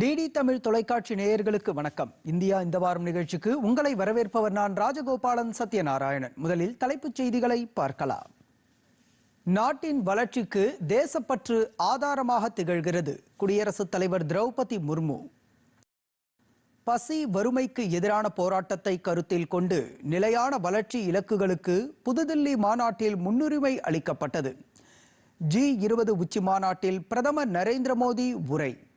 DD Tamil தொலைக்காட்சி நேயர்களுக்கு வணக்கம். இந்தியா இந்த வாரம் நிகழ்ச்சிக்கு உங்களை வரவேற்பவர் நான் ராஜகோபாலன் சத்யநாராயணன். முதலில் தலைப்புச் செய்திகளை பார்க்கலாம். நாட்டின் வளர்ச்சிக்கு தேசப்பற்று ஆதாரமாக திகழ்கிறது. குடியரசுத் தலைவர் திரௌபதி முர்மு. பசி வறுமைக்கு எதிரான போராட்டத்தை கருத்தில் கொண்டு நிலையான வளர்ச்சி இலக்குகளுக்கு புதுதில்லி மாநாட்டில் முன்னுரிமை அளிக்கப்பட்டது. ஜி இருபது உச்சி மாநாட்டில் பிரதமர் நரேந்திர மோடி உரை.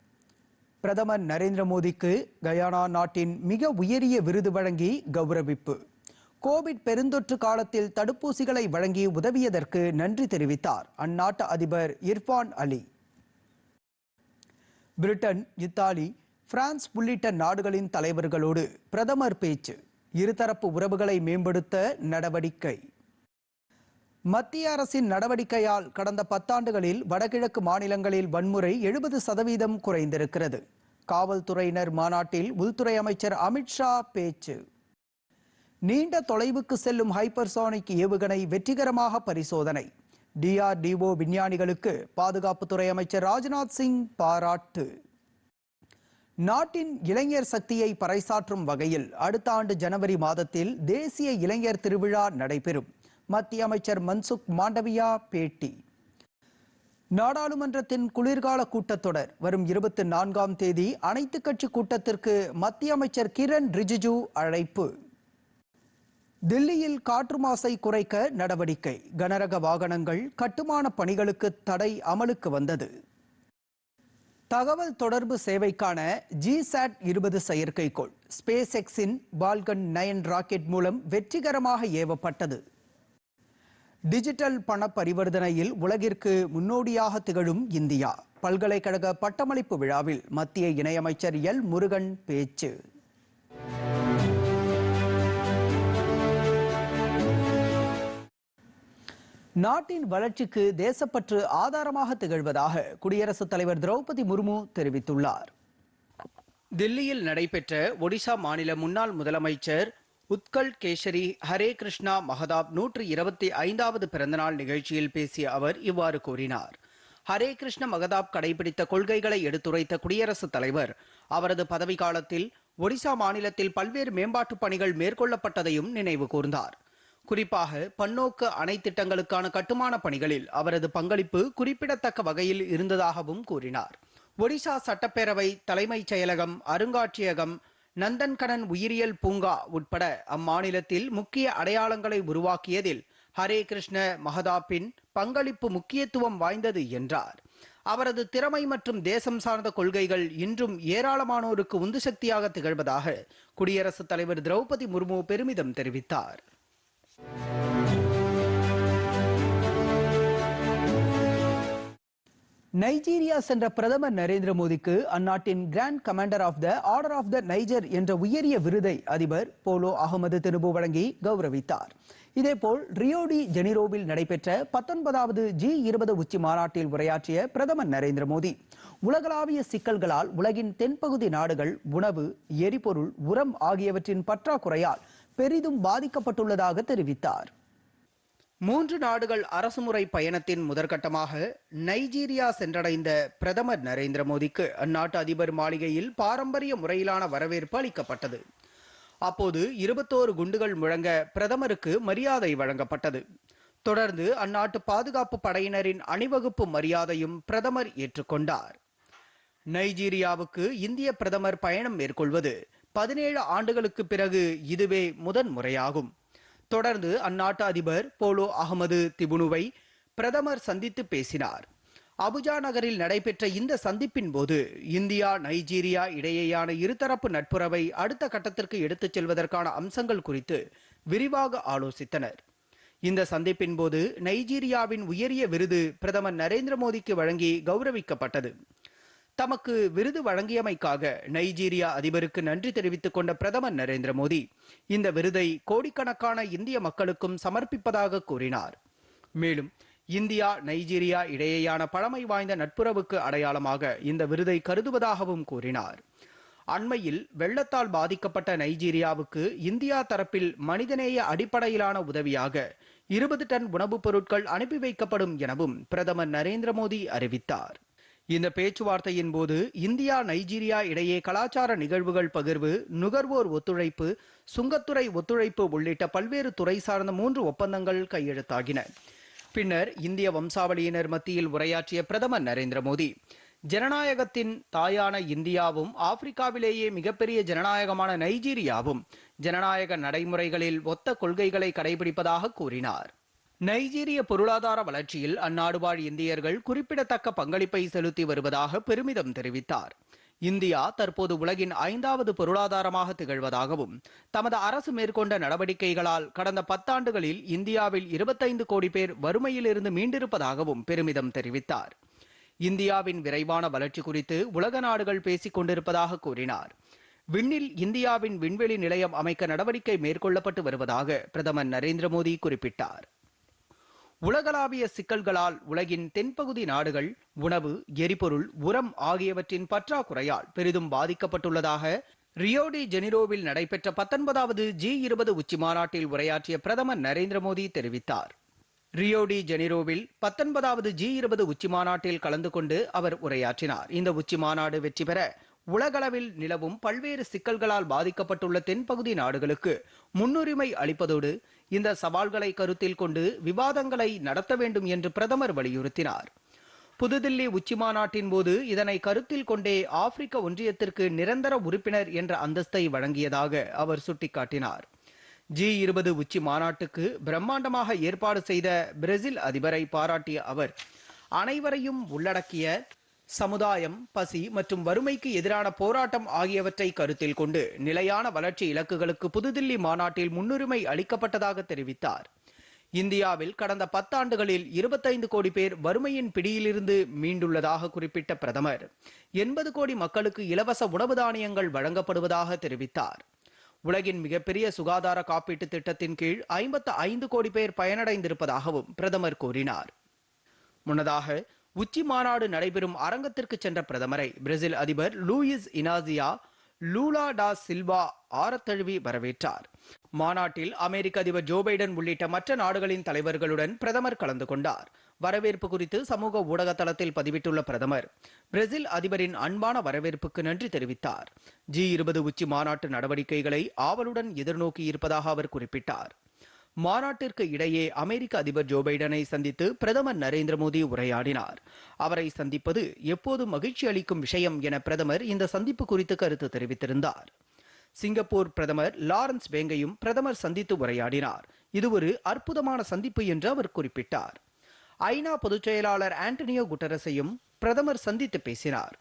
பிரதமர் நரேந்திர மோடிக்கு கயானா நாட்டின் மிக உயரிய விருது வழங்கி கௌரவிப்பு. கோவிட் பெருந்தொற்று காலத்தில் தடுப்பூசிகளை வழங்கி உதவியதற்கு நன்றி தெரிவித்தார் அந்நாட்டு அதிபர் Irfan Ali. Britain Italy France உள்ளிட்ட நாடுகளின் தலைவர்களோடு பிரதமர் பேச்சு. இருதரப்பு உறவுகளை மேம்படுத்த நடவடிக்கை. மத்திய அரசின் நடவடிக்கையால் கடந்த பத்தாண்டுகளில் வடகிழக்கு மாநிலங்களில் வன்முறை எழுபது சதவீதம் குறைந்திருக்கிறது. காவல்துறையினர் மாநாட்டில் உள்துறை அமைச்சர் அமித்ஷா பேச்சு. நீண்ட தொலைவுக்கு செல்லும் ஹைப்பர்சானிக் ஏவுகணை வெற்றிகரமாக பரிசோதனை. டிஆர்டிஓ விஞ்ஞானிகளுக்கு பாதுகாப்புத்துறை அமைச்சர் ராஜ்நாத் சிங் பாராட்டு. நாட்டின் இளைஞர் சக்தியை பறைசாற்றும் வகையில் அடுத்த ஆண்டு ஜனவரி மாதத்தில் தேசிய இளைஞர் திருவிழா நடைபெறும். மத்திய அமைச்சர் மன்சுக் மாண்டவியா பேட்டி. நாடாளுமன்றத்தின் குளிர்கால கூட்டத்தொடர் வரும் இருபத்தி நான்காம் தேதி அனைத்து கட்சி கூட்டத்திற்கு மத்திய அமைச்சர் கிரண் ரிஜிஜு அழைப்பு. தில்லியில் காற்று மாசை குறைக்க நடவடிக்கை. கனரக வாகனங்கள் கட்டுமான பணிகளுக்கு தடை அமலுக்கு வந்தது. தகவல் தொடர்பு சேவைக்கான ஜிசாட் இருபது செயற்கைக்கோள். ஸ்பேஸ் எக்ஸின் பால்கன் நயன் ராக்கெட் மூலம் வெற்றிகரமாக ஏவப்பட்டது. டிஜிட்டல் பண பரிவர்த்தனையில் உலகிற்கு முன்னோடியாக திகழும் இந்தியா. பல்கலைக்கழக பட்டமளிப்பு விழாவில் மத்திய இணையமைச்சர் எல். முருகன் பேச்சு. நாட்டின் வளர்ச்சிக்கு தேசப்பற்று ஆதாரமாக திகழ்வதாக குடியரசுத் தலைவர் திரௌபதி முர்மு தெரிவித்துள்ளார். தில்லியில் நடைபெற்ற ஒடிசா மாநில முன்னாள் முதலமைச்சர் உத்கல் கேசரி ஹரே கிருஷ்ணா மகதாப் நூற்று இருபத்தி ஐந்தாவது பிறந்தநாள் நிகழ்ச்சியில் பேசிய அவர் இவ்வாறு கூறினார். ஹரே கிருஷ்ண மகதாப் கடைபிடித்த கொள்கைகளை எடுத்துரைத்த குடியரசுத் தலைவர் அவரது பதவி காலத்தில் ஒடிசா மாநிலத்தில் பல்வேறு மேம்பாட்டு பணிகள் மேற்கொள்ளப்பட்டதையும் நினைவு கூர்ந்தார். குறிப்பாக பன்னோக்கு அணை திட்டங்களுக்கான கட்டுமான பணிகளில் அவரது பங்களிப்பு குறிப்பிடத்தக்க வகையில் இருந்ததாகவும் கூறினார். ஒடிசா சட்டப்பேரவை தலைமைச் செயலகம் அருங்காட்சியகம் நந்தன்கனன் உயிரியல் பூங்கா உட்பட அம்மாநிலத்தில் முக்கிய அடையாளங்களை உருவாக்கியதில் ஹரே கிருஷ்ண மகதாப்பின் பங்களிப்பு முக்கியத்துவம் வாய்ந்தது என்றார். அவரது திறமை மற்றும் தேசம் சார்ந்த கொள்கைகள் இன்றும் ஏராளமானோருக்கு உந்து சக்தியாக திகழ்வதாக குடியரசுத் தலைவர் திரௌபதி முர்மு பெருமிதம் தெரிவித்தார். நைஜீரியா சென்ற பிரதமர் நரேந்திர மோடிக்கு அந்நாட்டின் grand commander of the order of the Niger என்ற உயரிய விருதை அதிபர் போலோ அகமது தினுபு வழங்கி கௌரவித்தார். இதேபோல் ரியோடி ஜெனிரோவில் நடைபெற்ற பத்தொன்பதாவது ஜி இருபது உச்சி மாநாட்டில் உரையாற்றிய பிரதமர் நரேந்திர மோடி உலகளாவிய சிக்கல்களால் உலகின் தென்பகுதி நாடுகள் உணவு எரிபொருள் உரம் ஆகியவற்றின் பற்றாக்குறையால் பெரிதும் பாதிக்கப்பட்டுள்ளதாக தெரிவித்தார். மூன்று நாடுகள் அரசுமுறை பயணத்தின் முதற்கட்டமாக நைஜீரியா சென்றடைந்த பிரதமர் நரேந்திர மோடிக்கு அந்நாட்டு அதிபர் மாளிகையில் பாரம்பரிய முறையிலான வரவேற்பு அளிக்கப்பட்டது. அப்போது இருபத்தோரு குண்டுகள் முழங்க பிரதமருக்கு மரியாதை வழங்கப்பட்டது. தொடர்ந்து அந்நாட்டு பாதுகாப்பு படையினரின் அணிவகுப்பு மரியாதையும் பிரதமர் ஏற்றுக்கொண்டார். நைஜீரியாவுக்கு இந்திய பிரதமர் பயணம் மேற்கொள்வது பதினேழு ஆண்டுகளுக்கு பிறகு இதுவே முதன் முறையாகும் தொடர்ந்து அந்நாட்டு அதிபர் போலோ அகமது திபுனுவை பிரதமர் சந்தித்து பேசினார். அபுஜா நகரில் நடைபெற்ற இந்த சந்திப்பின் போது இந்தியா நைஜீரியா இடையேயான இருதரப்பு நட்புறவை அடுத்த கட்டத்திற்கு எடுத்துச் செல்வதற்கான அம்சங்கள் குறித்து விரிவாக ஆலோசித்தனர். இந்த சந்திப்பின் போது நைஜீரியாவின் உயரிய விருது பிரதமர் நரேந்திர மோடிக்கு வழங்கி கௌரவிக்கப்பட்டது. தமக்கு விருது வழங்கியமைக்காக நைஜீரியா அதிபருக்கு நன்றி தெரிவித்துக் கொண்ட பிரதமர் நரேந்திர மோடி இந்த விருதை கோடிக்கணக்கான இந்திய மக்களுக்கும் சமர்ப்பிப்பதாக கூறினார். மேலும் இந்தியா நைஜீரியா இடையேயான பழமை வாய்ந்த நட்புறவுக்கு அடையாளமாக இந்த விருதை கருதுவதாகவும் கூறினார். அண்மையில் வெள்ளத்தால் பாதிக்கப்பட்ட நைஜீரியாவுக்கு இந்தியா தரப்பில் மனிதநேய அடிப்படையிலான உதவியாக இருபது டன் உணவுப் பொருட்கள் அனுப்பி வைக்கப்படும் எனவும் பிரதமர் நரேந்திர மோடி அறிவித்தார். இந்த பேச்சுவார்த்தையின் போது இந்தியா நைஜீரியா இடையே கலாச்சார நிகழ்வுகள் பகிர்வு நுகர்வோர் ஒத்துழைப்பு சுங்கத்துறை ஒத்துழைப்பு உள்ளிட்ட பல்வேறு துறை சார்ந்த மூன்று ஒப்பந்தங்கள் கையெழுத்தாகின. பின்னர் இந்திய வம்சாவளியினர் மத்தியில் உரையாற்றிய பிரதமர் நரேந்திர மோடி. ஜனநாயகத்தின் தாயான இந்தியாவும் ஆப்பிரிக்காவிலேயே மிகப்பெரிய ஜனநாயகமான நைஜீரியாவும் ஜனநாயக நடைமுறைகளில் ஒத்த கொள்கைகளை கடைபிடிப்பதாக கூறினார். நைஜீரிய பொருளாதார வளர்ச்சியில் அந்நாடு வாழ் இந்தியர்கள் குறிப்பிடத்தக்க பங்களிப்பை செலுத்தி வருவதாக பெருமிதம் தெரிவித்தார். இந்தியா தற்போது உலகின் ஐந்தாவது பொருளாதாரமாக திகழ்வதாகவும் தமது அரசு மேற்கொண்ட நடவடிக்கைகளால் கடந்த பத்தாண்டுகளில் இந்தியாவில் இருபத்தைந்து கோடி பேர் வறுமையிலிருந்து மீண்டிருப்பதாகவும் பெருமிதம் தெரிவித்தார். இந்தியாவின் விரைவான வளர்ச்சி குறித்து உலக நாடுகள் பேசிக் கொண்டிருப்பதாக கூறினார். விண்ணில் இந்தியாவின் விண்வெளி நிலையம் அமைக்க நடவடிக்கை மேற்கொள்ளப்பட்டு வருவதாக பிரதமர் நரேந்திர மோடி குறிப்பிட்டார். உலகளாவிய சிக்கல்களால் உலகின் தென்பகுதி நாடுகள் உணவு எரிபொருள் உரம் ஆகியவற்றின் பற்றாக்குறையால் பெரிதும் பாதிக்கப்பட்டுள்ளதாக ரியோடி ஜெனிரோவில் நடைபெற்ற பத்தொன்பதாவது ஜி இருபது உச்சி மாநாட்டில் உரையாற்றிய பிரதமர் நரேந்திர மோடி தெரிவித்தார். ரியோடி ஜெனிரோவில் பத்தொன்பதாவது ஜி இருபது உச்சி மாநாட்டில் கலந்து கொண்டு அவர் உரையாற்றினார். இந்த உச்சி மாநாடு வெற்றி பெற உலகளவில் நிலவும் பல்வேறு சிக்கல்களால் பாதிக்கப்பட்டுள்ள தென்பகுதி நாடுகளுக்கு முன்னுரிமை அளிப்பதோடு இந்த சவால்களை கருத்தில் கொண்டு விவாதங்களை நடத்த வேண்டும் என்று பிரதமர் வலியுறுத்தினார். புதுதில்லி உச்சி மாநாட்டின் போது இதனை கருத்தில் கொண்டே ஆப்பிரிக்க ஒன்றியத்திற்கு நிரந்தர உறுப்பினர் என்ற அந்தஸ்தை வழங்கியதாக அவர் சுட்டிக்காட்டினார். ஜி இருபது உச்சி மாநாட்டுக்கு பிரம்மாண்டமாக ஏற்பாடு செய்த பிரேசில் அதிபரை பாராட்டிய அவர் அனைவரையும் உள்ளடக்கிய சமுதாயம் பசி மற்றும் வறுமைக்கு எதிரான போராட்டம் ஆகியவற்றை கருத்தில் கொண்டு நிலையான வளர்ச்சி இலக்குகளுக்கு புதுதில்லி மாநாட்டில் முன்னுரிமை அளிக்கப்பட்டதாக தெரிவித்தார். இந்தியாவில் கடந்த பத்தாண்டுகளில் இருபத்தைந்து கோடி பேர் வறுமையின் பிடியிலிருந்து மீண்டுள்ளதாக குறிப்பிட்ட பிரதமர் எண்பது கோடி மக்களுக்கு இலவச உணவு தானியங்கள் வழங்கப்படுவதாக தெரிவித்தார். உலகின் மிகப்பெரிய சுகாதார காப்பீட்டு திட்டத்தின் கீழ் ஐம்பத்து ஐந்து கோடி பேர் பயனடைந்திருப்பதாகவும் பிரதமர் கூறினார். முன்னதாக உச்சி மாநாடு நடைபெறும் அரங்கத்திற்கு சென்ற பிரதமரை பிரேசில் அதிபர் லூயிஸ் இனாசியா லூலா டா சில்வா ஆரத்தழுவி வரவேற்றார். மாநாட்டில் அமெரிக்க அதிபர் ஜோ பைடன் உள்ளிட்ட மற்ற நாடுகளின் தலைவர்களுடன் பிரதமர் கலந்து கொண்டார். வரவேற்பு குறித்து சமூக ஊடக தளத்தில் பதிவிட்டுள்ள பிரதமர் பிரேசில் அதிபரின் அன்பான வரவேற்புக்கு நன்றி தெரிவித்தார். ஜி இருபது உச்சி மாநாட்டு நடவடிக்கைகளை ஆவலுடன் எதிர்நோக்கி இருப்பதாக அவர் குறிப்பிட்டார். மாநாட்டிற்கு இடையே அமெரிக்க அதிபர் ஜோ பைடனை சந்தித்து பிரதமர் நரேந்திர மோடி உரையாடினார். அவரை சந்திப்பது எப்போதும் மகிழ்ச்சி அளிக்கும் விஷயம் என பிரதமர் இந்த சந்திப்பு குறித்து கருத்து தெரிவித்திருந்தார். சிங்கப்பூர் பிரதமர் லாரன்ஸ் வேங்கையும் பிரதமர் சந்தித்து உரையாடினார். இது ஒரு அற்புதமான சந்திப்பு என்று அவர் குறிப்பிட்டார். ஐநா பொதுச் செயலாளர் ஆண்டனியோ குட்டரஸையும் பிரதமர் சந்தித்து பேசினார்.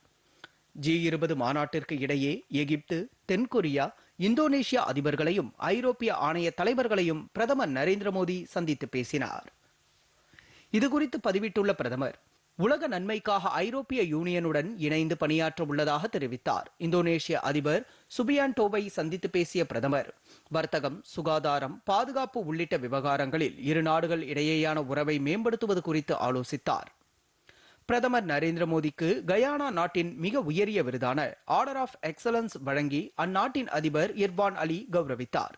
ஜி இருபது மாநாட்டிற்கு இடையே எகிப்து தென்கொரியா இந்தோனேஷிய அதிபர்களையும் ஐரோப்பிய ஆணைய தலைவர்களையும் பிரதமர் நரேந்திர மோடி சந்தித்து பேசினார். இதுகுறித்து பதிவிட்டுள்ள பிரதமர் உலக நன்மைக்காக ஐரோப்பிய யூனியனுடன் இணைந்து பணியாற்ற உள்ளதாக தெரிவித்தார். இந்தோனேஷிய அதிபர் சுபியான்டோவை சந்தித்து பேசிய பிரதமர் வர்த்தகம் சுகாதாரம் பாதுகாப்பு உள்ளிட்ட விவகாரங்களில் இரு நாடுகள் இடையேயான உறவை மேம்படுத்துவது குறித்து ஆலோசித்தார். பிரதமர் நரேந்திர மோடிக்கு கயானா நாட்டின் மிக உயரிய விருதான ஆர்டர் ஆஃப் எக்ஸலன்ஸ் வழங்கி அந்நாட்டின் அதிபர் இர்பான் அலி கௌரவித்தார்.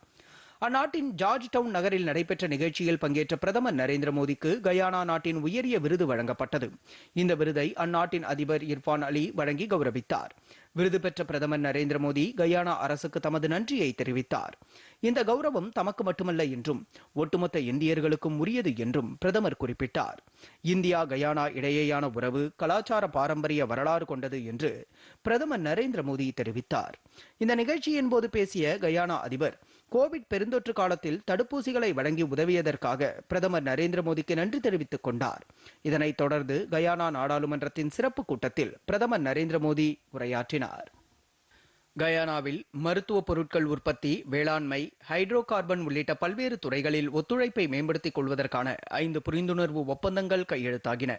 அந்நாட்டின் ஜார்ஜ் டவுன் நகரில் நடைபெற்ற நிகழ்ச்சியில் பங்கேற்ற பிரதமர் நரேந்திர மோடிக்கு கயானா நாட்டின் உயரிய விருது வழங்கப்பட்டது. இந்த விருதை அந்நாட்டின் அதிபர் இர்பான் அலி வழங்கி கௌரவித்தார். விருது பெற்ற பிரதமர் நரேந்திர மோடி கயானா அரசுக்கு தமது நன்றியை தெரிவித்தார். இந்த கௌரவம் தமக்கு மட்டுமல்ல என்றும் ஒட்டுமொத்த இந்தியர்களுக்கும் உரியது என்றும் பிரதமர் குறிப்பிட்டார். இந்தியா கயானா இடையேயான உறவு கலாச்சார பாரம்பரிய வரலாறு கொண்டது என்று பிரதமர் நரேந்திர மோடி தெரிவித்தார். இந்த நிகழ்ச்சியின் போது பேசிய கயானா அதிபர் கோவிட் பெருந்தொற்று காலத்தில் தடுப்பூசிகளை வழங்கி உதவியதற்காக பிரதமர் நரேந்திர மோடிக்கு நன்றி தெரிவித்துக் கொண்டார். இதனைத் தொடர்ந்து கயானா நாடாளுமன்றத்தின் சிறப்பு கூட்டத்தில் பிரதமர் நரேந்திர மோடி உரையாற்றினார். கயானாவில் மருத்துவ பொருட்கள் உற்பத்தி வேளாண்மை ஹைட்ரோ கார்பன் உள்ளிட்ட பல்வேறு துறைகளில் ஒத்துழைப்பை மேம்படுத்திக் கொள்வதற்கான ஐந்து புரிந்துணர்வு ஒப்பந்தங்கள் கையெழுத்தாகின.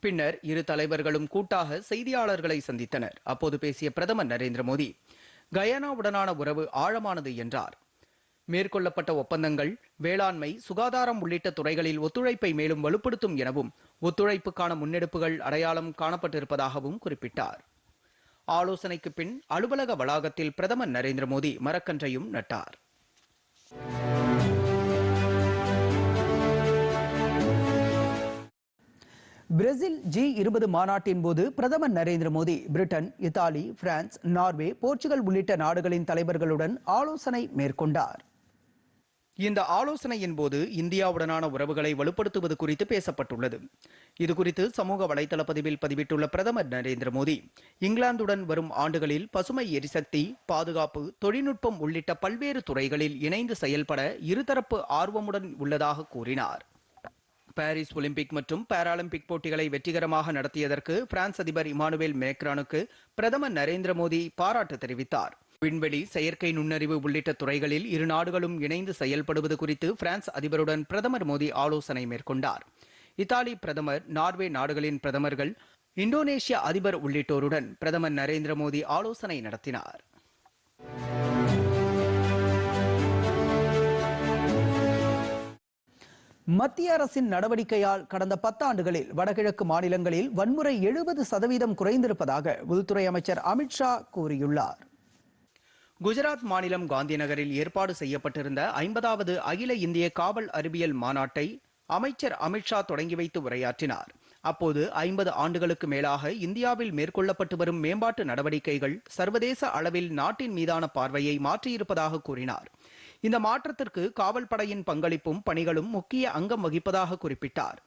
பின்னர் இரு தலைவர்களும் கூட்டாக செய்தியாளர்களை சந்தித்தனர். அப்போது பேசிய பிரதமர் நரேந்திர மோடி கயானாவுடனான உறவு ஆழமானது என்றார். மேற்கொள்ளப்பட்ட ஒப்பந்தங்கள் வேளாண்மை சுகாதாரம் உள்ளிட்ட துறைகளில் ஒத்துழைப்பை மேலும் வலுப்படுத்தும் எனவும் ஒத்துழைப்புக்கான முன்னெடுப்புகள் அடையாளம் காணப்பட்டிருப்பதாகவும் குறிப்பிட்டார். ஆலோசனைக்கு பின் அலுவலக வளாகத்தில் பிரதமர் நரேந்திர மோடி மரக்கன்றையும் நட்டார். பிரேசில் ஜி இருபது மாநாட்டின் போது பிரதமர் Narendra Modi Britain Italy France Norway Portugal உள்ளிட்ட நாடுகளின் தலைவர்களுடன் ஆலோசனை மேற்கொண்டார். இந்த ஆலோசனையின் போது இந்தியாவுடனான உறவுகளை வலுப்படுத்துவது குறித்து பேசப்பட்டுள்ளது. இதுகுறித்து சமூக வலைதள பதிவில் பதிவிட்டுள்ள பிரதமர் நரேந்திர மோடி இங்கிலாந்துடன் வரும் ஆண்டுகளில் பசுமை எரிசக்தி பாதுகாப்பு தொழில்நுட்பம் உள்ளிட்ட பல்வேறு துறைகளில் இணைந்து செயல்பட இருதரப்பு ஆர்வமுடன் உள்ளதாக கூறினார். பாரிஸ் ஒலிம்பிக் மற்றும் பாராலிம்பிக் போட்டிகளை வெற்றிகரமாக நடத்தியதற்கு பிரான்ஸ் அதிபர் இமானுவேல் மேக்ரானுக்கு பிரதமர் நரேந்திர மோடி பாராட்டு தெரிவித்தார். விண்வெளி செயற்கை நுண்ணறிவு உள்ளிட்ட துறைகளில் இரு நாடுகளும் இணைந்து செயல்படுவது குறித்து பிரான்ஸ் அதிபருடன் பிரதமர் மோடி ஆலோசனை மேற்கொண்டார். இத்தாலி பிரதமர் நார்வே நாடுகளின் பிரதமர்கள் இந்தோனேஷிய அதிபர் உள்ளிட்டோருடன் பிரதமர் நரேந்திர மோடி ஆலோசனை நடத்தினார். மத்திய அரசின் நடவடிக்கையால் கடந்த பத்தாண்டுகளில் வடகிழக்கு மாநிலங்களில் வன்முறை எழுபது சதவீதம் குறைந்திருப்பதாக உள்துறை அமைச்சர் அமித்ஷா கூறியுள்ளார். குஜராத் மாநிலம் காந்திநகரில் ஏற்பாடு செய்யப்பட்டிருந்த ஐம்பதாவது அகில இந்திய காவல் அறிவியல் மாநாட்டை அமைச்சர் அமித்ஷா தொடங்கி வைத்து உரையாற்றினார். அப்போது ஐம்பது ஆண்டுகளுக்கு மேலாக இந்தியாவில் மேற்கொள்ளப்பட்டு வரும் மேம்பாட்டு நடவடிக்கைகள் சர்வதேச அளவில் நாட்டின் மீதான பார்வையை மாற்றியிருப்பதாக கூறினார். இந்த மாற்றத்திற்கு காவல் படையின் பங்களிப்பும் பணிகளும் முக்கிய அங்கம் வகிப்பதாக குறிப்பிட்டார்.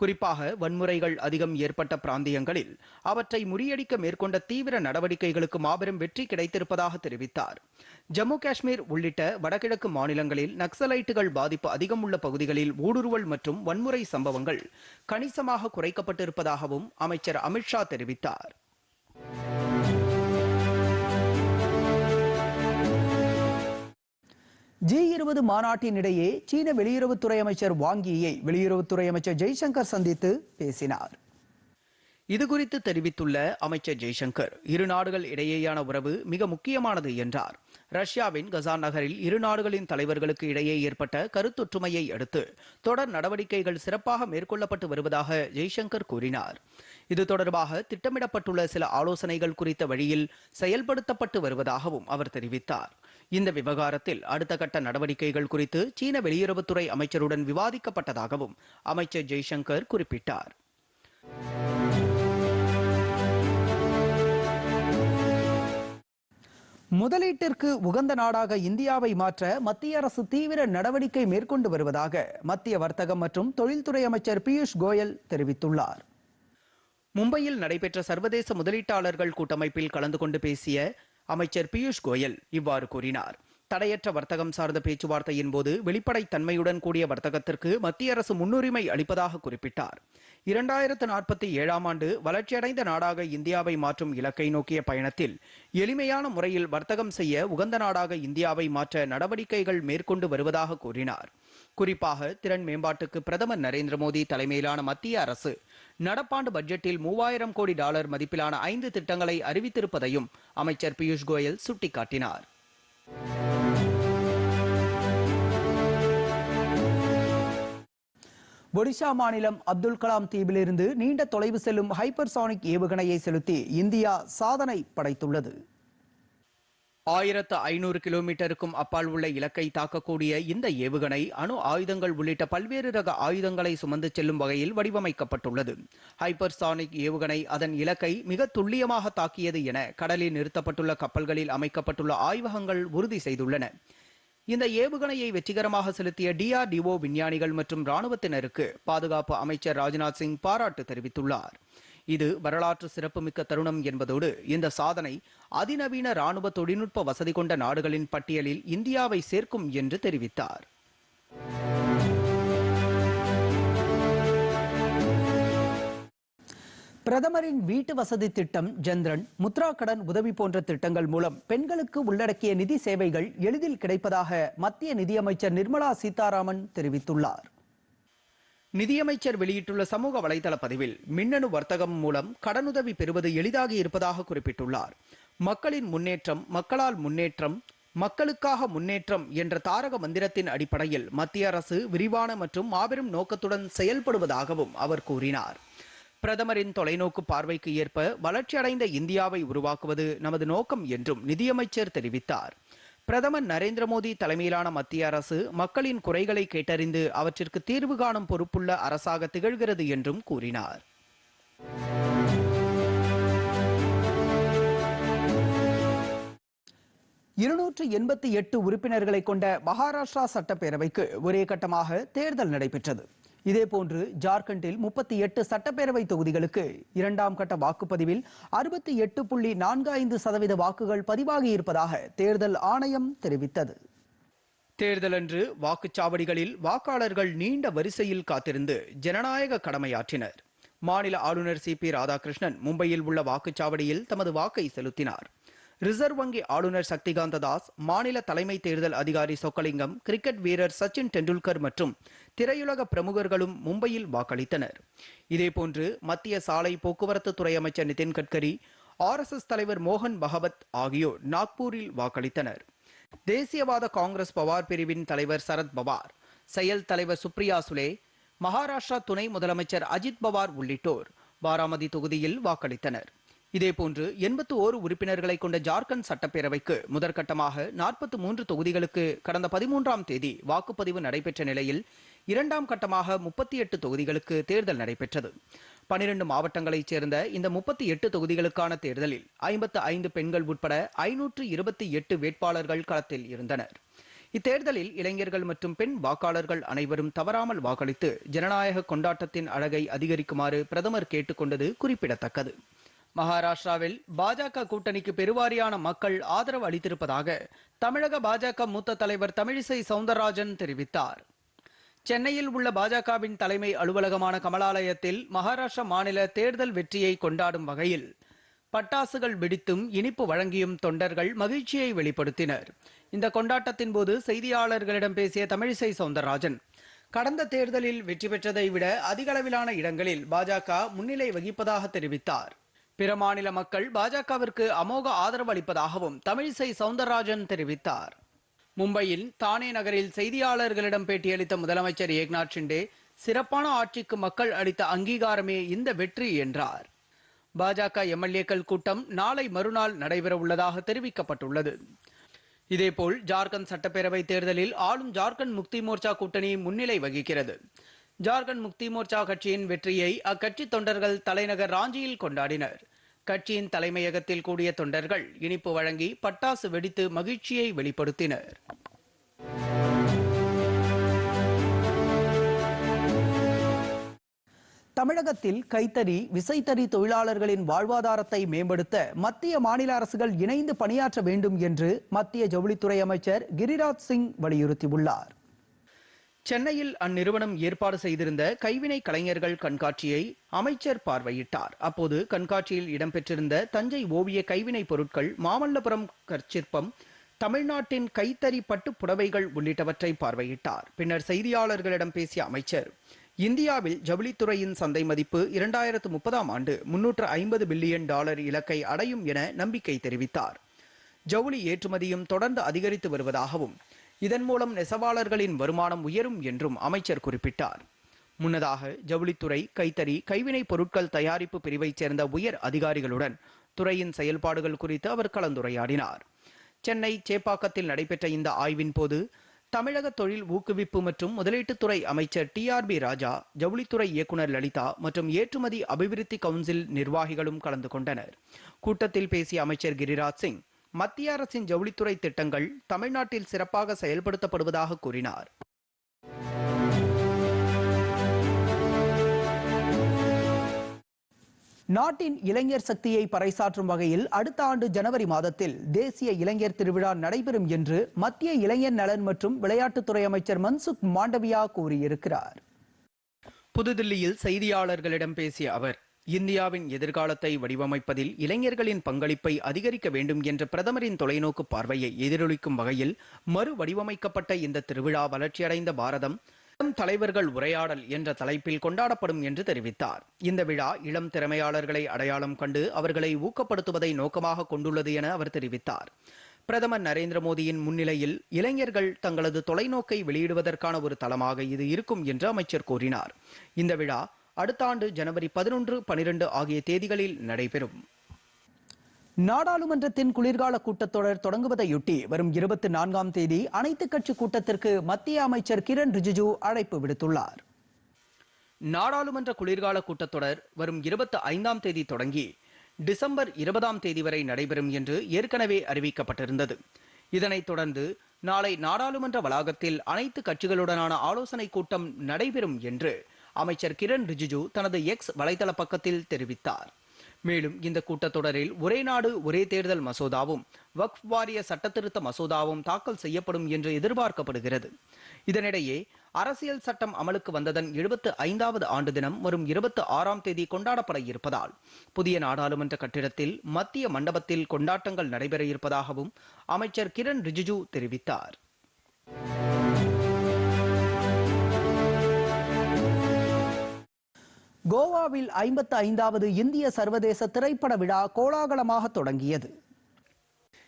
குறிப்பாக வன்முறைகள் அதிகம் ஏற்பட்ட பிராந்தியங்களில் அவற்றை முறியடிக்க மேற்கொண்ட தீவிர நடவடிக்கைகளுக்கு மாபெரும் வெற்றி கிடைத்திருப்பதாக தெரிவித்தார். ஜம்மு காஷ்மீர் உள்ளிட்ட வடகிழக்கு மாநிலங்களில் நக்சலைட்டுகள் பாதிப்பு அதிகம் உள்ள பகுதிகளில் ஊடுருவல் மற்றும் வன்முறை சம்பவங்கள் கணிசமாக குறைக்கப்பட்டிருப்பதாகவும் அமைச்சர் அமித்ஷா தெரிவித்தார். ஜி இருபது மாநாட்டினிடையே சீன வெளியுறவுத்துறை அமைச்சர் வாங்கியை வெளியுறவுத்துறை அமைச்சர் ஜெய்சங்கர் சந்தித்து பேசினார். இதுகுறித்து தெரிவித்துள்ள அமைச்சர் ஜெய்சங்கர் இரு நாடுகள் இடையேயான உறவு மிக முக்கியமானது என்றார். ரஷ்யாவின் கசான் நகரில் இரு நாடுகளின் தலைவர்களுக்கு இடையே ஏற்பட்ட கருத்தொற்றுமையை அடுத்து தொடர் நடவடிக்கைகள் சிறப்பாக மேற்கொள்ளப்பட்டு வருவதாக ஜெய்சங்கர் கூறினார். இது தொடர்பாக திட்டமிடப்பட்டுள்ள சில ஆலோசனைகள் குறித்த வழியில் செயல்படுத்தப்பட்டு வருவதாகவும் அவர் தெரிவித்தார். இந்த விவகாரத்தில் அடுத்த கட்ட நடவடிக்கைகள் குறித்து சீன வெளியுறவுத்துறை அமைச்சருடன் விவாதிக்கப்பட்டதாகவும் அமைச்சர் ஜெய்சங்கர் குறிப்பிட்டார். முதலீட்டிற்கு உகந்த நாடாக இந்தியாவை மாற்ற மத்திய அரசு தீவிர நடவடிக்கை மேற்கொண்டு வருவதாக மத்திய வர்த்தகம் மற்றும் தொழில்துறை அமைச்சர் பியூஷ் கோயல் தெரிவித்துள்ளார். மும்பையில் நடைபெற்ற சர்வதேச முதலீட்டாளர்கள் கூட்டமைப்பில் கலந்து கொண்டு பேசிய அமைச்சர் பியூஷ் கோயல் இவ்வாறு கூறினார். தடையற்ற வர்த்தகம் சார்ந்த பேச்சுவார்த்தையின் போது வெளிப்படைத்தன்மையுடன் கூடிய வர்த்தகத்திற்கு மத்திய அரசு முன்னுரிமை அளிப்பதாக குறிப்பிட்டார். இரண்டாயிரத்து நாற்பத்தி ஏழாம் ஆண்டு வளர்ச்சியடைந்த நாடாக இந்தியாவை மாற்றும் இலக்கை நோக்கிய பயணத்தில் எளிமையான முறையில் வர்த்தகம் செய்ய உகந்த நாடாக இந்தியாவை மாற்ற நடவடிக்கைகள் மேற்கொண்டு வருவதாக கூறினார். குறிப்பாக திறன் மேம்பாட்டுக்கு பிரதமர் நரேந்திர மோடி தலைமையிலான மத்திய அரசு நடப்பாண்டு பட்ஜெட்டில் மூவாயிரம் கோடி டாலர் மதிப்பிலான ஐந்து திட்டங்களை அறிவித்திருப்பதையும் அமைச்சர் பியூஷ் கோயல் சுட்டிக்காட்டினார். ஒடிஷா மாநிலம் அப்துல் கலாம் தீவிலிருந்து நீண்ட தொலைவு செல்லும் ஹைப்பர்சானிக் ஏவுகணையை செலுத்தி இந்தியா சாதனை படைத்துள்ளது. ஆயிரத்து ஐநூறு கிலோமீட்டருக்கும் அப்பால் உள்ள இலக்கை தாக்கக்கூடிய இந்த ஏவுகணை அணு ஆயுதங்கள் உள்ளிட்ட பல்வேறு ரக ஆயுதங்களை சுமந்து செல்லும் வகையில் வடிவமைக்கப்பட்டுள்ளது. ஹைப்பர்சானிக் ஏவுகணை அதன் இலக்கை மிக துல்லியமாக தாக்கியது என கடலில் நிறுத்தப்பட்டுள்ள கப்பல்களில் அமைக்கப்பட்டுள்ள ஆய்வகங்கள் உறுதி செய்துள்ளன. இந்த ஏவுகணையை வெற்றிகரமாக செலுத்திய டிஆர்டிஓ விஞ்ஞானிகள் மற்றும் ராணுவத்தினருக்கு பாதுகாப்பு அமைச்சர் ராஜ்நாத் சிங் பாராட்டு தெரிவித்துள்ளார். இது வரலாற்று சிறப்புமிக்க தருணம் என்பதோடு இந்த சாதனை அதிநவீன ராணுவ தொழில்நுட்ப வசதி கொண்ட நாடுகளின் பட்டியலில் இந்தியாவை சேர்க்கும் என்று தெரிவித்தார். பிரதமரின் வீட்டு வசதி திட்டம் ஜந்திரன் முத்ரா கடன் உதவி போன்ற திட்டங்கள் மூலம் பெண்களுக்கு உள்ளடக்கிய நிதி சேவைகள் எளிதில் கிடைப்பதாக மத்திய நிதியமைச்சர் நிர்மலா சீதாராமன் தெரிவித்துள்ளார். நிதியமைச்சர் வெளியிட்டுள்ள சமூக வலைதள பதிவில் மின்னணு வர்த்தகம் மூலம் கடனுதவி பெறுவது எளிதாகி இருப்பதாக குறிப்பிட்டுள்ளார். மக்களின் முன்னேற்றம் மக்களால் முன்னேற்றம் மக்களுக்காக முன்னேற்றம் என்ற தாரக மந்திரத்தின் அடிப்படையில் மத்திய அரசு விரிவான மற்றும் மாபெரும் நோக்கத்துடன் செயல்படுவதாகவும் அவர் கூறினார். பிரதமரின் தொலைநோக்கு பார்வைக்கு ஏற்ப வளர்ச்சியடைந்த இந்தியாவை உருவாக்குவது நமது நோக்கம் என்றும் நிதியமைச்சர் தெரிவித்தார். பிரதமர் நரேந்திர மோடி தலைமையிலான மத்திய அரசு மக்களின் குறைகளை கேட்டறிந்து அவற்றிற்கு தீர்வு காணும் பொறுப்புள்ள அரசாக திகழ்கிறது என்றும் கூறினார். இருநூற்று எண்பத்தி எட்டு உறுப்பினர்களை கொண்ட மகாராஷ்டிரா சட்டப்பேரவைக்கு ஒரே கட்டமாக தேர்தல் நடைபெற்றது. இதேபோன்று ஜார்க்கண்டில் முப்பத்தி எட்டு சட்டப்பேரவை தொகுதிகளுக்கு இரண்டாம் கட்ட வாக்குப்பதிவில் அறுபத்தி எட்டு புள்ளி நான்கு ஐந்து சதவீத வாக்குகள் பதிவாகி இருப்பதாக தேர்தல் ஆணையம் தெரிவித்தது. தேர்தலன்று வாக்குச்சாவடிகளில் வாக்காளர்கள் நீண்ட வரிசையில் காத்திருந்து ஜனநாயக கடமையாற்றினர். மாநில ஆளுநர் சி பி ராதாகிருஷ்ணன் மும்பையில் உள்ள வாக்குச்சாவடியில் தமது வாக்கை செலுத்தினார். ரிசர்வ் வங்கி ஆளுநர் சக்திகாந்த தாஸ் மாநில தலைமை தேர்தல் அதிகாரி சொக்கலிங்கம் கிரிக்கெட் வீரர் சச்சின் டெண்டுல்கர் மற்றும் திரையுலக பிரமுகர்களும் மும்பையில் வாக்களித்தனர். இதேபோன்று மத்திய சாலை போக்குவரத்து துறை அமைச்சர் நிதின் கட்கரி ஆர்எஸ்எஸ் தலைவர் மோகன் பகவத் ஆகியோர் நாக்பூரில் வாக்களித்தனர். தேசியவாத காங்கிரஸ் பவார் பிரிவின் தலைவர் சரத் பவார் செயல் தலைவர் சுப்ரியா சுலே மகாராஷ்டிரா துணை முதலமைச்சர் அஜித் பவார் உள்ளிட்டோர் பாராமதி தொகுதியில் வாக்களித்தனர். இதேபோன்று எண்பத்து ஓரு உறுப்பினர்களை கொண்ட ஜார்க்கண்ட் சட்டப்பேரவைக்கு முதற்கட்டமாக நாற்பத்தி மூன்று தொகுதிகளுக்கு கடந்த பதிமூன்றாம் தேதி வாக்குப்பதிவு நடைபெற்ற நிலையில் இரண்டாம் கட்டமாக முப்பத்தி எட்டு தொகுதிகளுக்கு தேர்தல் நடைபெற்றது. பனிரெண்டு மாவட்டங்களைச் சேர்ந்த இந்த முப்பத்தி எட்டு தொகுதிகளுக்கான தேர்தலில் ஐம்பத்து ஐந்து பெண்கள் உட்பட ஐநூற்று இருபத்தி எட்டு வேட்பாளர்கள் களத்தில் இருந்தனர். இத்தேர்தலில் இளைஞர்கள் மற்றும் பெண் வாக்காளர்கள் அனைவரும் தவறாமல் வாக்களித்து ஜனநாயக கொண்டாட்டத்தின் அழகை அதிகரிக்குமாறு பிரதமர் கேட்டுக்கொண்டது குறிப்பிடத்தக்கது. மகாராஷ்டிராவில் பாஜக கூட்டணிக்கு பெருவாரியான மக்கள் ஆதரவு அளித்திருப்பதாக தமிழக பாஜக மூத்த தலைவர் தமிழிசை சவுந்தரராஜன் தெரிவித்தார். சென்னையில் உள்ள பாஜகவின் தலைமை அலுவலகமான கமலாலயத்தில் மகாராஷ்டிரா மாநில தேர்தல் வெற்றியை கொண்டாடும் வகையில் பட்டாசுகள் வெடித்தும் இனிப்பு வழங்கியும் தொண்டர்கள் மகிழ்ச்சியை வெளிப்படுத்தினர். இந்த கொண்டாட்டத்தின் போது செய்தியாளர்களிடம் பேசிய தமிழிசை சவுந்தரராஜன் கடந்த தேர்தலில் வெற்றி பெற்றதை விட அதிகளவிலான இடங்களில் பாஜக முன்னிலை வகிப்பதாக தெரிவித்தார். பிற மாநில மக்கள் பாஜகவிற்கு அமோக ஆதரவு அளிப்பதாகவும் தமிழிசை சவுந்தரராஜன் தெரிவித்தார். மும்பையில் தானே நகரில் செய்தியாளர்களிடம் பேட்டியளித்த முதலமைச்சர் ஏக்நாத் ஷிண்டே சிறப்பான ஆட்சிக்கு மக்கள் அளித்த அங்கீகாரமே இந்த வெற்றி என்றார். பாஜக எம்எல்ஏக்கள் கூட்டம் நாளை மறுநாள் நடைபெற உள்ளதாக தெரிவிக்கப்பட்டுள்ளது. இதேபோல் ஜார்க்கண்ட் சட்டப்பேரவை தேர்தலில் ஆளும் ஜார்க்கண்ட் முக்தி மோர்ச்சா கூட்டணி முன்னிலை வகிக்கிறது. ஜார்க்கண்ட் முக்தி மோர்ச்சா கட்சியின் வெற்றியை அக்கட்சி தொண்டர்கள் தலைநகர் ராஞ்சியில் கொண்டாடினர். கட்சியின் தலைமையகத்தில் கூடிய தொண்டர்கள் இனிப்பு வழங்கி பட்டாசு வெடித்து மகிழ்ச்சியை வெளிப்படுத்தினர். தமிழகத்தில் கைத்தறி விசைத்தறி தொழிலாளர்களின் வாழ்வாதாரத்தை மேம்படுத்த மத்திய மாநில அரசுகள் இணைந்து பணியாற்ற வேண்டும் என்று மத்திய ஜவுளித்துறை அமைச்சர் கிரிராஜ் சிங் வலியுறுத்தியுள்ளார். சென்னையில் அந்நிறுவனம் ஏற்பாடு செய்திருந்த கைவினை கலைஞர்கள் கண்காட்சியை அமைச்சர் பார்வையிட்டார். அப்போது கண்காட்சியில் இடம்பெற்றிருந்த தஞ்சை ஓவிய கைவினை பொருட்கள் மாமல்லபுரம் கற்சிற்பம் தமிழ்நாட்டின் கைத்தறி பட்டு புடவைகள் உள்ளிட்டவற்றை பார்வையிட்டார். பின்னர் செய்தியாளர்களிடம் பேசிய அமைச்சர் இந்தியாவில் ஜவுளித்துறையின் சந்தை மதிப்பு இரண்டாயிரத்து முப்பதாம் ஆண்டு முன்னூற்று ஐம்பது பில்லியன் டாலர் இலக்கை அடையும் என நம்பிக்கை தெரிவித்தார். ஜவுளி ஏற்றுமதியும் தொடர்ந்து அதிகரித்து வருவதாகவும் இதன் மூலம் நெசவாளர்களின் வருமானம் உயரும் என்றும் அமைச்சர் குறிப்பிட்டார். முன்னதாக ஜவுளித்துறை கைத்தறி கைவினைப் பொருட்கள் தயாரிப்பு பிரிவைச் சேர்ந்த உயர் அதிகாரிகளுடன் துறையின் செயல்பாடுகள் குறித்து அவர் கலந்துரையாடினார். சென்னை சேப்பாக்கத்தில் நடைபெற்ற இந்த ஆய்வின் போது தமிழக தொழில் ஊக்குவிப்பு மற்றும் முதலீட்டுத்துறை அமைச்சர் டி ஆர் பி ராஜா ஜவுளித்துறை இயக்குனர் லலிதா மற்றும் ஏற்றுமதி அபிவிருத்தி கவுன்சில் நிர்வாகிகளும் கலந்து கொண்டனர். கூட்டத்தில் பேசிய அமைச்சர் கிரிராஜ் சிங் மத்திய அரசின் ஜவுளித்துறை திட்டங்கள் தமிழ்நாட்டில் சிறப்பாக செயல்படுத்தப்படுவதாக கூறினார். நாட்டின் இளைஞர் சக்தியை பறைசாற்றும் வகையில் அடுத்த ஆண்டு ஜனவரி மாதத்தில் தேசிய இளைஞர் திருவிழா நடைபெறும் என்று மத்திய இளைஞர் நலன் மற்றும் விளையாட்டுத்துறை அமைச்சர் மன்சுக் மாண்டவியா கூறியிருக்கிறார். புதுதில்லியில் செய்தியாளர்களிடம் பேசிய அவர் இந்தியாவின் எதிர்காலத்தை வடிவமைப்பதில் இளைஞர்களின் பங்களிப்பை அதிகரிக்க வேண்டும் என்ற பிரதமரின் தொலைநோக்கு பார்வையை எதிரொலிக்கும் வகையில் மறு வடிவமைக்கப்பட்ட இந்த திருவிழா வளர்ச்சியடைந்த பாரதம் இளம் தலைவர்கள் உரையாடல் என்ற தலைப்பில் கொண்டாடப்படும் என்று தெரிவித்தார். இந்த விழா இளம் திறமையாளர்களை அடையாளம் கண்டு அவர்களை ஊக்கப்படுத்துவதை நோக்கமாக கொண்டுள்ளது என அவர் தெரிவித்தார். பிரதமர் நரேந்திர மோடியின் முன்னிலையில் இளைஞர்கள் தங்களது தொலைநோக்கை வெளியிடுவதற்கான ஒரு தளமாக இது இருக்கும் என்று அமைச்சர் கூறினார். இந்த விழா அடுத்த ஆண்டு ஜனவரி பதினொன்று பனிரெண்டு ஆகிய தேதிகளில் நடைபெறும். நாடாளுமன்றத்தின் குளிர்கால கூட்டத்தொடர் தொடங்குவதையொட்டி வரும் இருபத்தி நான்காம் தேதி அனைத்து கட்சி கூட்டத்திற்கு மத்திய அமைச்சர் கிரண் ரிஜிஜு அழைப்பு விடுத்துள்ளார். நாடாளுமன்ற குளிர்கால கூட்டத்தொடர் வரும் இருபத்தி ஐந்தாம் தேதி தொடங்கி டிசம்பர் இருபதாம் தேதி வரை நடைபெறும் என்று ஏற்கனவே அறிவிக்கப்பட்டிருந்தது. இதனைத் தொடர்ந்து நாளை நாடாளுமன்ற வளாகத்தில் அனைத்து கட்சிகளுடனான ஆலோசனைக் கூட்டம் நடைபெறும் என்று அமைச்சர் கிரண் ரிஜிஜு தனது எக்ஸ் வலைதள பக்கத்தில் தெரிவித்தார். மேலும் இந்த கூட்டத்தொடரில் ஒரே நாடு ஒரே தேர்தல் மசோதாவும் வக்ஃப் வாரிய சட்டத்திருத்த மசோதாவும் தாக்கல் செய்யப்படும் என்று எதிர்பார்க்கப்படுகிறது. இதனிடையே அரசியல் சட்டம் அமலுக்கு வந்ததன் எழுபத்து ஐந்தாவது ஆண்டு தினம் வரும் இருபத்தி ஆறாம் தேதி கொண்டாடப்பட இருப்பதால் புதிய நாடாளுமன்ற கட்டிடத்தில் மத்திய மண்டபத்தில் கொண்டாட்டங்கள் நடைபெற இருப்பதாகவும் அமைச்சர் கிரண் ரிஜிஜு தெரிவித்தார். கோவாவில் ஐம்பத்து ஐந்தாவது இந்திய சர்வதேச திரைப்பட விழா கோலாகலமாக தொடங்கியது.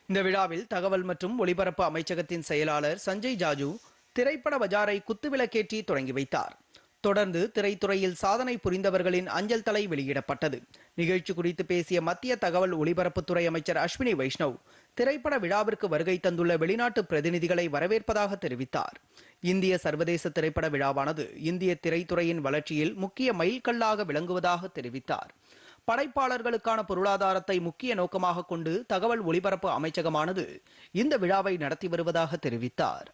இந்த விழாவில் தகவல் மற்றும் ஒலிபரப்பு அமைச்சகத்தின் செயலாளர் சஞ்சய் ஜாஜு திரைப்பட பஜாரை குத்துவிளக்கேற்றி தொடங்கி வைத்தார். தொடர்ந்து திரைத்துறையில் சாதனை புரிந்தவர்களின் அஞ்சல் தலை வெளியிடப்பட்டது. நிகழ்ச்சி குறித்து பேசிய மத்திய தகவல் ஒலிபரப்புத்துறை அமைச்சர் அஸ்வினி வைஷ்ணவ் திரைப்பட விழாவிற்கு வருகை தந்துள்ள வெளிநாட்டு பிரதிநிதிகளை வரவேற்பதாக தெரிவித்தார். இந்திய சர்வதேச திரைப்பட விழாவானது இந்திய திரைத்துறையின் வளர்ச்சியில் முக்கிய மைல்கல்லாக விளங்குவதாக தெரிவித்தார் படைப்பாளர்களுக்கான பொருளாதாரத்தை முக்கிய நோக்கமாக கொண்டு தகவல் ஒலிபரப்பு அமைச்சகமானது இந்த விழாவை நடத்தி வருவதாக தெரிவித்தார்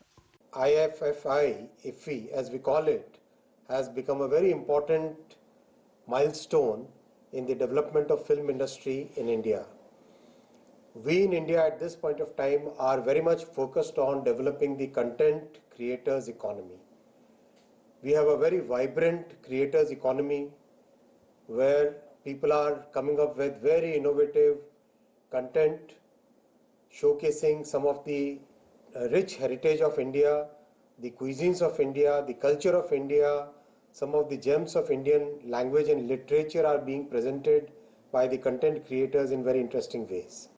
IFFI, IFFI as we call it, has become a very important milestone in the development of film industry in India. We in India at this point of time are very much focused on developing the content creators economy. We have a very vibrant creators economy where people are coming up with very innovative content showcasing some of the uh, rich heritage of India, the cuisines of India, the culture of India, some of the gems of Indian language and literature are being presented by the content creators in very interesting ways.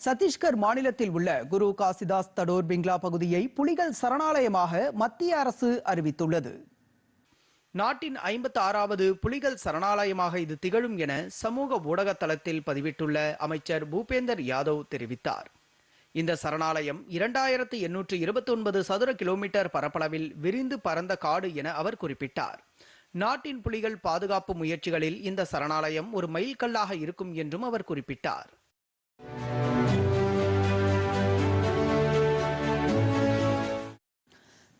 Chhattisgarh மாநிலத்தில் உள்ள குரு காசிதாஸ் தடோர் பிங்லா பகுதியை புலிகள் சரணாலயமாக மத்திய அரசு அறிவித்துள்ளது. நாட்டின் ஐம்பத்தி ஆறாவது புலிகள் சரணாலயமாக இது திகழும் என சமூக ஊடக தளத்தில் பதிவிட்டுள்ள அமைச்சர் பூபேந்தர் யாதவ் தெரிவித்தார். இந்த சரணாலயம் இரண்டாயிரத்து எண்ணூற்று இருபத்தி ஒன்பது சதுர கிலோமீட்டர் பரப்பளவில் விரிந்து பரந்த காடு என அவர் குறிப்பிட்டார். நாட்டின் புலிகள் பாதுகாப்பு முயற்சிகளில் இந்த சரணாலயம் ஒரு மைல்கல்லாக இருக்கும் என்றும் அவர் குறிப்பிட்டார்.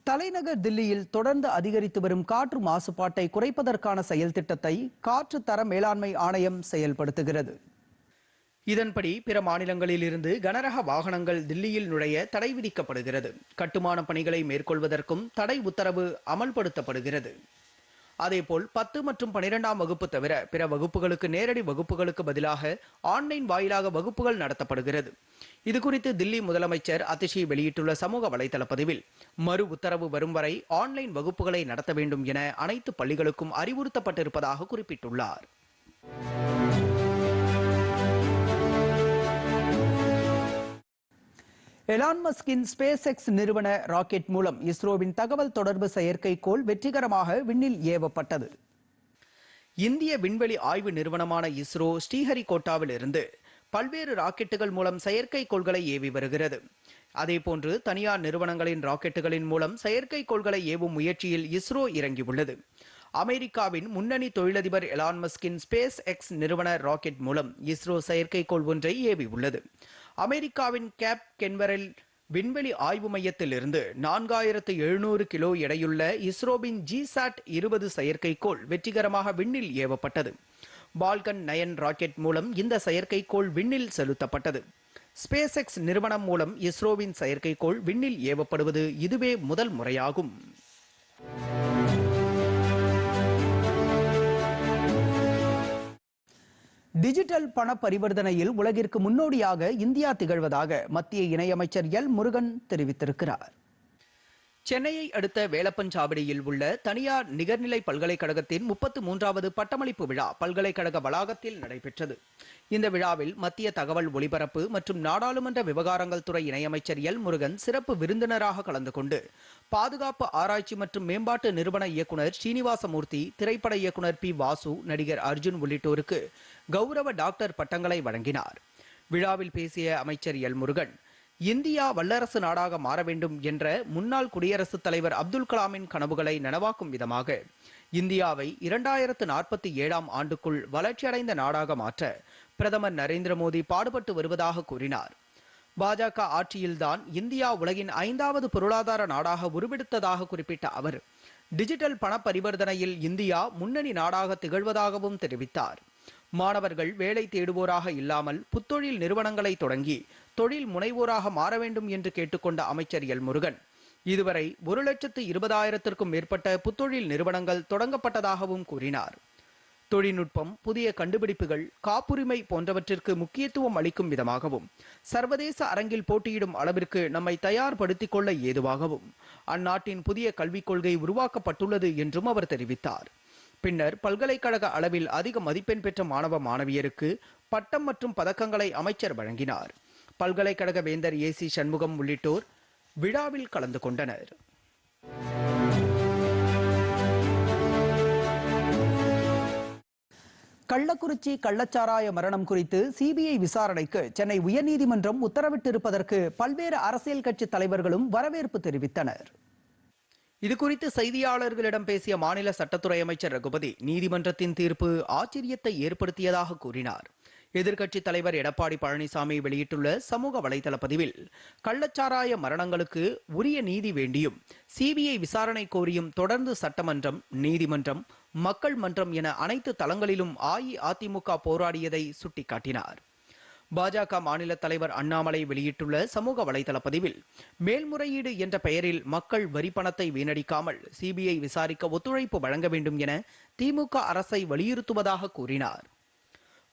தலைநகர் தில்லியில் தொடர்ந்து அதிகரித்து வரும் காற்று மாசுபாட்டை குறைப்பதற்கான செயல் திட்டத்தை காற்று தர மேலாண்மை ஆணையம் செயல்படுத்துகிறது. இதன்படி பிற மாநிலங்களில் இருந்து கனரக வாகனங்கள் தில்லியில் நுழைய தடை விதிக்கப்படுகிறது. கட்டுமான பணிகளை மேற்கொள்வதற்கும் தடை உத்தரவு அமல்படுத்தப்படுகிறது. அதேபோல் பத்து மற்றும் பனிரெண்டாம் வகுப்பு தவிர பிற வகுப்புகளுக்கு நேரடி வகுப்புகளுக்கு பதிலாக ஆன்லைன் வாயிலாக வகுப்புகள் நடத்தப்படுகிறது. இது குறித்து தில்லி முதலமைச்சர் அதிஷி வெளியிட்டுள்ள சமூக வலைதள பதிவில் மறு உத்தரவு வரும் வரை ஆன்லைன் வகுப்புகளை நடத்த வேண்டும் என அனைத்து பள்ளிகளுக்கும் அறிவுறுத்தப்பட்டிருப்பதாக குறிப்பிட்டுள்ளார். எலான் மஸ்கின் ஸ்பேஸ் எக்ஸ் நிறுவன ராக்கெட் மூலம் இஸ்ரோவின் தகவல் தொடர்பு செயற்கைக்கோள் வெற்றிகரமாக விண்ணில் ஏவப்பட்டது. இந்திய விண்வெளி ஆய்வு நிறுவனமான இஸ்ரோ ஸ்ரீஹரிகோட்டாவில் இருந்து பல்வேறு ராக்கெட்டுகள் மூலம் செயற்கைக்கோள்களை ஏவி வருகிறது. அதேபோன்று தனியார் நிறுவனங்களின் ராக்கெட்டுகளின் மூலம் செயற்கைக்கோள்களை ஏவும் முயற்சியில் இஸ்ரோ இறங்கியுள்ளது. அமெரிக்காவின் முன்னணி தொழிலதிபர் எலான் மஸ்கின் ஸ்பேஸ் எக்ஸ் நிறுவன ராக்கெட் மூலம் இஸ்ரோ செயற்கைக்கோள் ஒன்றை ஏவி உள்ளது அமெரிக்காவின் கேப் கென்வரில் விண்வெளி ஆய்வு மையத்தில் இருந்து நான்காயிரத்து எழுநூறு கிலோ எடையுள்ள இஸ்ரோவின் ஜிசாட் இருபது செயற்கைக்கோள் வெற்றிகரமாக விண்ணில் ஏவப்பட்டது. பால்கன் நயன் ராக்கெட் மூலம் இந்த செயற்கைக்கோள் விண்ணில் செலுத்தப்பட்டது. ஸ்பேஸ் எக்ஸ் நிறுவனம் மூலம் இஸ்ரோவின் செயற்கைக்கோள் விண்ணில் ஏவப்படுவது இதுவே முதல் முறையாகும். டிஜிட்டல் பண பரிவர்த்தனையில் உலகிற்கு முன்னோடியாக இந்தியா திகழ்வதாக மத்திய இணையமைச்சர் எல் முருகன் தெரிவித்திருக்கிறார். சென்னையை அடுத்த வேலப்பஞ்சாவடியில் உள்ள தனியார் நிகர்நிலை பல்கலைக்கழகத்தின் முப்பத்து மூன்றாவது பட்டமளிப்பு விழா பல்கலைக்கழக வளாகத்தில் நடைபெற்றது. இந்த விழாவில் மத்திய தகவல் ஒலிபரப்பு மற்றும் நாடாளுமன்ற விவகாரங்கள் துறை இணையமைச்சர் எல் முருகன் சிறப்பு விருந்தினராக கலந்து கொண்டு பாதுகாப்பு ஆராய்ச்சி மற்றும் மேம்பாட்டு நிறுவன இயக்குனர் ஸ்ரீனிவாசமூர்த்தி திரைப்பட இயக்குனர் பி வாசு நடிகர் அர்ஜுன் உள்ளிட்டோருக்கு கௌரவ டாக்டர் பட்டங்களை வழங்கினார். விழாவில் பேசிய அமைச்சர் எல் முருகன் இந்தியா வல்லரசு நாடாக மாற வேண்டும் என்ற முன்னாள் குடியரசுத் தலைவர் அப்துல் கலாமின் கனவுகளை நனவாக்கும் விதமாக இந்தியாவை இரண்டாயிரத்து நாற்பத்தி ஏழாம் ஆண்டுக்குள் வளர்ச்சியடைந்த நாடாக மாற்ற பிரதமர் நரேந்திர மோடி பாடுபட்டு வருவதாக கூறினார். பாஜக ஆட்சியில்தான் இந்தியா உலகின் ஐந்தாவது பொருளாதார நாடாக உருவெடுத்ததாக குறிப்பிட்ட அவர் டிஜிட்டல் பண பரிவர்த்தனையில் இந்தியா முன்னணி நாடாக திகழ்வதாகவும் தெரிவித்தார். மாணவர்கள் வேலை தேடுவோராக இல்லாமல் புத்தொழில் நிறுவனங்களை தொடங்கி தொழில் முனைவோராக மாற வேண்டும் என்று கேட்டுக்கொண்ட அமைச்சர் எல் முருகன் இதுவரை ஒரு லட்சத்து இருபதாயிரத்திற்கும் மேற்பட்ட புத்தொழில் நிறுவனங்கள் தொடங்கப்பட்டதாகவும் கூறினார். தொழில்நுட்பம் புதிய கண்டுபிடிப்புகள் காப்புரிமை போன்றவற்றிற்கு முக்கியத்துவம் அளிக்கும் விதமாகவும் சர்வதேச அரங்கில் போட்டியிடும் அளவிற்கு நம்மை தயார்படுத்திக் கொள்ள ஏதுவாகவும் அந்நாட்டின் புதிய கல்விக் கொள்கை உருவாக்கப்பட்டுள்ளது என்றும் அவர் தெரிவித்தார். பின்னர் பல்கலைக்கழக அளவில் அதிக மதிப்பெண் பெற்ற மாணவ மாணவியருக்கு பட்டம் மற்றும் பதக்கங்களை அமைச்சர் வழங்கினார். பல்கலைக்கழக வேந்தர் ஏ சி சண்முகம் உள்ளிட்டோர் விழாவில் கலந்து கொண்டனர். கள்ளக்குறிச்சி கள்ளச்சாராய மரணம் குறித்து சிபிஐ விசாரணைக்கு சென்னை உயர்நீதிமன்றம் உத்தரவிட்டிருப்பதற்கு பல்வேறு அரசியல் கட்சி தலைவர்களும் வரவேற்பு தெரிவித்தனர். இது குறித்து செய்தியாளர்களிடம் பேசிய மாநில சட்டத்துறை அமைச்சர் ரகுபதி நீதிமன்றத்தின் தீர்ப்பு ஆச்சரியத்தை ஏற்படுத்தியதாக கூறினார். எதிர்க்கட்சித் தலைவர் எடப்பாடி பழனிசாமி வெளியிட்டுள்ள சமூக வலைதள பதிவில் கள்ளச்சாராய மரணங்களுக்கு உரிய நீதி வேண்டியும் சிபிஐ விசாரணை கோரியும் தொடர்ந்து சட்டமன்றம் நீதிமன்றம் மக்கள் மன்றம் என அனைத்து தளங்களிலும் அஇஅதிமுக போராடியதை சுட்டிக்காட்டினார். பாஜக மாநில தலைவர் அண்ணாமலை வெளியிட்டுள்ள சமூக வலைதள பதிவில் மேல்முறையீடு என்ற பெயரில் மக்கள் வரி பணத்தை வீணடிக்காமல் சிபிஐ விசாரிக்க ஒத்துழைப்பு வழங்க வேண்டும் என திமுக அரசை வலியுறுத்துவதாக கூறினார்.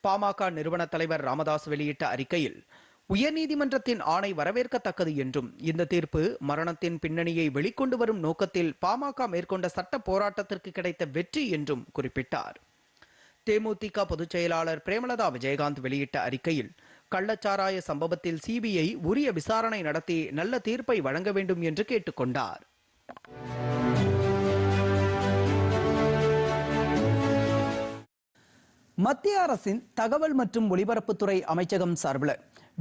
பாமக நிறுவன தலைவர் ராமதாஸ் வெளியிட்ட அறிக்கையில் உயர்நீதிமன்றத்தின் ஆணை வரவேற்கத்தக்கது என்றும் இந்த தீர்ப்பு மரணத்தின் பின்னணியை வெளிக்கொண்டு வரும் நோக்கத்தில் பாமக மேற்கொண்ட சட்ட போராட்டத்திற்கு கிடைத்த வெற்றி என்றும் குறிப்பிட்டார். தேமுதிக பொதுச் செயலாளர் பிரேமலதா விஜயகாந்த் வெளியிட்ட அறிக்கையில் கள்ளச்சாராய சம்பவத்தில் சிபிஐ உரிய விசாரணை நடத்தி நல்ல தீர்ப்பை வழங்க வேண்டும் என்று கேட்டுக்கொண்டார் மத்திய அரசின் தகவல் மற்றும் ஒலிபரப்புத்துறை அமைச்சகம் சார்பில்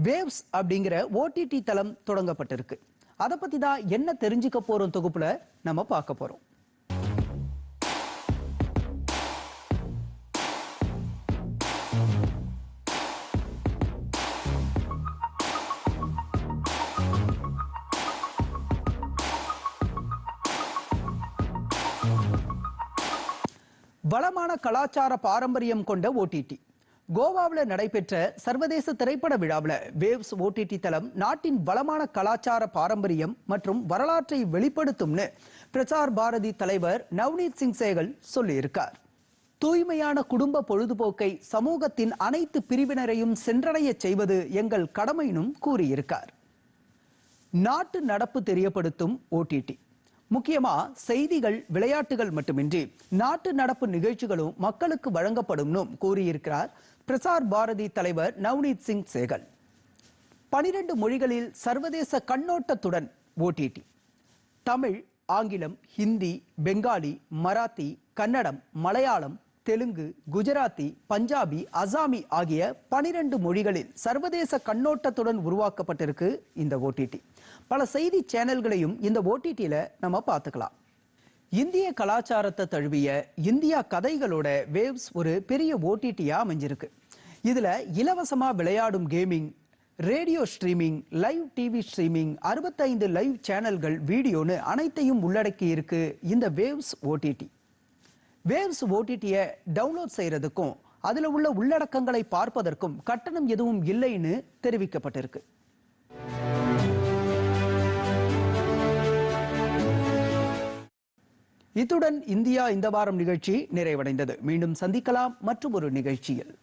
வேவ்ஸ் அப்படிங்கிற ஓடிடி தளம் தொடங்கப்பட்டிருக்கு. அதை பத்தி தான் என்ன தெரிஞ்சுக்க போறோம் தொகுப்புல நம்ம பார்க்க போறோம். வளமான கலாச்சார பாரம்பரியம் கொண்ட ஓடிடி கோவாவில் நடைபெற்ற சர்வதேச திரைப்பட விழாவில் வேவ்ஸ் ஓடிடி தளம் நாட்டின் வளமான கலாச்சார பாரம்பரியம் மற்றும் வரலாற்றை வெளிப்படுத்தும்னு பிரசார் பாரதி தலைவர் நவ்னீத் சிங் சேகல் சொல்லியிருக்கார். தூய்மையான குடும்ப பொழுதுபோக்கை சமூகத்தின் அனைத்து பிரிவினரையும் சென்றடைய செய்வது எங்கள் கடமைனும் கூறியிருக்கார். நாட்டு நடப்பு தெரியப்படுத்தும் ஓடிடி முக்கியமா செய்திகள் விளையாட்டுகள் மட்டுமின்றி நாட்டு நடப்பு நிகழ்ச்சிகளும் மக்களுக்கு வழங்கப்படும்னும் கூறியிருக்கிறார் பிரசார் பாரதி தலைவர் நவ்னீத் சிங் சேகல். பனிரெண்டு மொழிகளில் சர்வதேச கண்ணோட்டத்துடன் ஓடிடி தமிழ் ஆங்கிலம் ஹிந்தி பெங்காலி மராத்தி கன்னடம் மலையாளம் தெலுங்கு குஜராத்தி பஞ்சாபி அசாமி ஆகிய பனிரெண்டு மொழிகளில் சர்வதேச கண்ணோட்டத்துடன் உருவாக்கப்பட்டிருக்கு இந்த ஓடிடி பல செய்தி சேனல்களையும் இந்த ஓடிடியில் நம்ம பார்த்துக்கலாம். இந்திய கலாச்சாரத்தை தழுவிய இந்தியா கதைகளோட வேவ்ஸ் ஒரு பெரிய ஓடிடியாக அமைஞ்சிருக்கு. இதில் இலவசமாக விளையாடும் gaming radio streaming live TV streaming அறுபத்தைந்து லைவ் சேனல்கள் வீடியோன்னு அனைத்தையும் உள்ளடக்கி இருக்கு இந்த வேவ்ஸ் ஓடிடி வேவ்ஸ் ஓடிடியை டவுன்லோட் செய்கிறதுக்கும் அதில் உள்ள உள்ளடக்கங்களை பார்ப்பதற்கும் கட்டணம் எதுவும் இல்லைன்னு தெரிவிக்கப்பட்டிருக்கு. இத்துடன் இந்தியா இந்த வாரம் நிகழ்ச்சி நிறைவடைந்தது. மீண்டும் சந்திக்கலாம். மற்றும் ஒரு நிகழ்ச்சியில்.